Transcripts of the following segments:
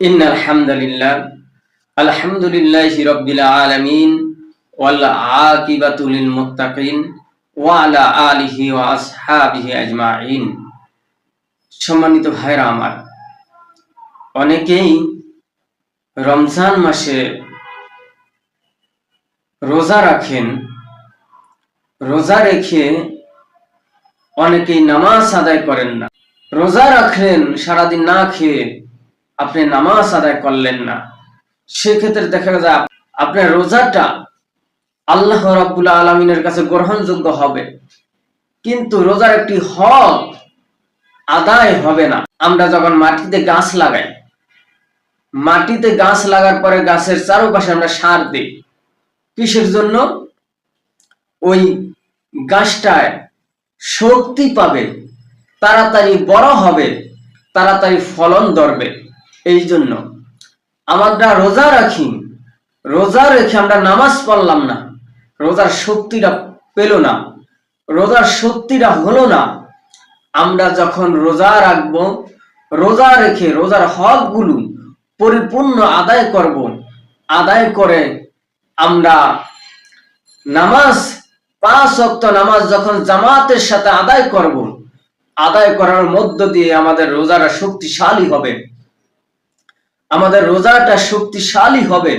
إن الحمد لله الحمد لله رب العالمين والعاقبة للمتقين وعلى آله وأصحابه أجمعين সম্মানিত ভাইরা আমার অনেকেই রমজান মাসে রোজা রাখেন রোজা রেখে অনেকেই নামাজ আদায় করেন না রোজা রাখলেন সারাদিন না খেয়ে আপনি নামাজ আদায় করলেন না, সেক্ষেত্রে দেখা যায় আপনার রোজাটা আল্লাহ রাব্বুল আলমিনের কাছে গ্রহণযোগ্য হবে। কিন্তু রোজার একটি হক আদায় হবে না। আমরা যখন মাটিতে গাছ লাগাই, মাটিতে গাছ লাগার পরে গাছের চারপাশে আমরা সার দিই। কিসের জন্য? ওই গাছটায় শক্তি পাবে, তাড়াতাড়ি বড় হবে, তাড়াতাড়ি ফলন ধরবে। এই জন্য আমরা রোজা রাখি, রোজা রেখে আমরা নামাজ পড়লাম না, রোজার শক্তিটা পেল না, রোজার শক্তিটা হলো না, আমরা যখন রোজা রাখব, রোজা রেখে রোজার হকগুলো পরিপূর্ণ আদায় করব, আদায় করে আমরা নামাজ, পাঁচ অক্ত নামাজ যখন জামাতের সাথে আদায় করব, আদায় করার মধ্য দিয়ে আমাদের রোজাটা শক্তিশালী হবে। আমাদের রোজাটা শক্তিশালী হবে,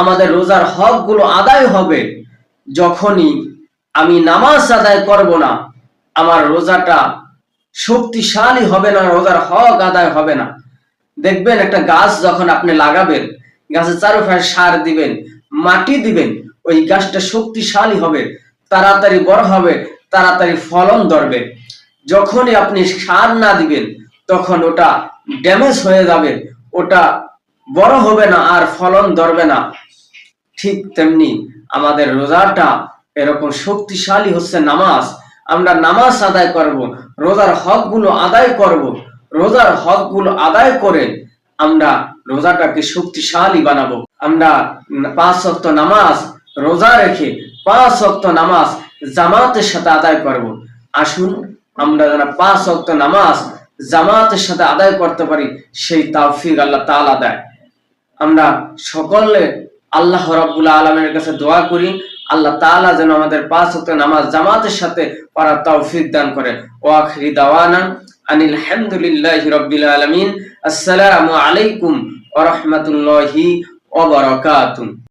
আমাদের রোজার হকগুলো আদায় হবে। যখনই আমি নামাজ আদায় করব না, আমার রোজাটা শক্তিশালী হবে না, রোজার হক আদায় হবে না। দেখবেন একটা গাছ যখন আপনি লাগাবেন, গাছের চারপাশে সার দিবেন, মাটি দিবেন, ওই গাছটা শক্তিশালী হবে, তাড়াতাড়ি বড় হবে, তাড়াতাড়ি ফলন ধরবে। যখনই আপনি সার না দিবেন, তখন ওটা ড্যামেজ হয়ে যাবে ওটা বড় হবে না আর ফলন ধরবে না। ঠিক তেমনি আমাদের রোজাটা এরকম শক্তিশালী হচ্ছে নামাজ। আমরা নামাজ আদায় করব, রোজার হকগুলো আদায় করব। রোজার হকগুলো আদায় করে আমরা রোজাটাকে শক্তিশালী বানাবো। আমরা পাঁচ শক্ত নামাজ রোজা রেখে পাঁচ শক্ত নামাজ জামাতের সাথে আদায় করব। আসুন আমরা যারা পাঁচ শক্ত নামাজ জামাতের সাথে আদায় করতে পারি, সেই তাওফিক আল্লাহ তাআলা দেয়। আমরা সকলে আল্লাহ রাব্বুল আলমের কাছে দোয়া করি, আল্লাহ তাআলা যেন আমাদের পাঁচ ওয়াক্ত নামাজ জামাতের সাথে পড়ার তৌফিক দান করেন। ওয়া আখিরি দাওয়ানা আনিল হামদুলিল্লাহি রাব্বিল আলামিন। আসসালামু আলাইকুম ওয়া রাহমাতুল্লাহি ওয়া বারাকাতুহু।